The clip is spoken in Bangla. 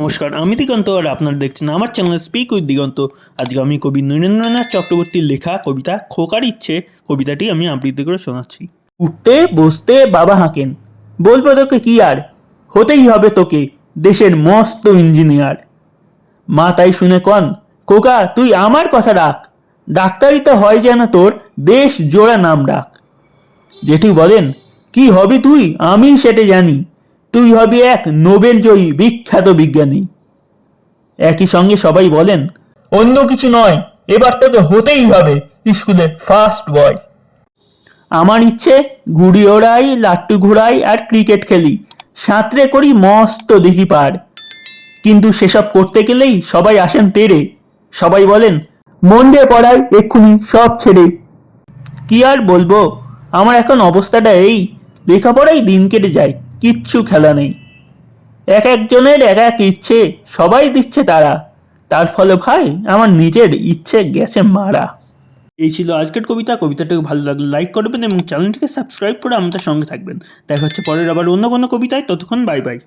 নমস্কার, আমি দিগন্ত আর আপনারা দেখছেন আমার চ্যানেল স্পিক উইথ দিগন্ত। আজকে আমি কবি নরেন্দ্রনাথ চক্রবর্তীর লেখা কবিতা খোকার ইচ্ছে, কবিতাটি আমি আবৃত্তি করে শোনাচ্ছি। উঠতে, বসতে বাবা হাঁকেন। বলব তোকে কি আর? হতেই হবে তোকে, দেশের মস্ত ইঞ্জিনিয়ার মা তাই শুনে কন, খোকা, তুই আমার কথা রাখ ডাক্তারিতে হয় যেন তোর, দেশ জোড়া নাম ডাক। জেঠু বলেন, কি হবি তুই? আমি সেটা জানি। তুই হবি এক নোবেল জয়ী বিখ্যাত বিজ্ঞানী। একই সঙ্গে সবাই বলেন অন্য কিছু নয় এবার তোকে হতেই হবে স্কুলে ফার্স্ট বয় আমার ইচ্ছে গুড়ি ওড়াই লাট্টু ঘোড়াই আর ক্রিকেট খেলি। সাঁতরে করি মস্ত দেখি পার কিন্তু সেসব করতে গেলেই সবাই আসেন তেড়ে। সবাই বলেন মন দিয়ে পড়ায় এক্ষুনি সব ছেড়ে। কি আর বলব আমার এখন অবস্থাটা এই লেখাপড়াই দিন কেটে যায়। কিচ্ছু খেলা নেই। এক একজনের এক এক ইচ্ছে, সবাই দিচ্ছে তারা। তার ফলে ভাই, আমার নিজের ইচ্ছে গেছে মারা। এই ছিল আজকের কবিতা। কবিতাটাকে ভালো লাগলে লাইক করবেন এবং চ্যানেলটিকে সাবস্ক্রাইব করে আমাদের সঙ্গে থাকবেন। দেখা হচ্ছে পরের আবার অন্য কোনো কবিতায়। ততক্ষণ বাই বাই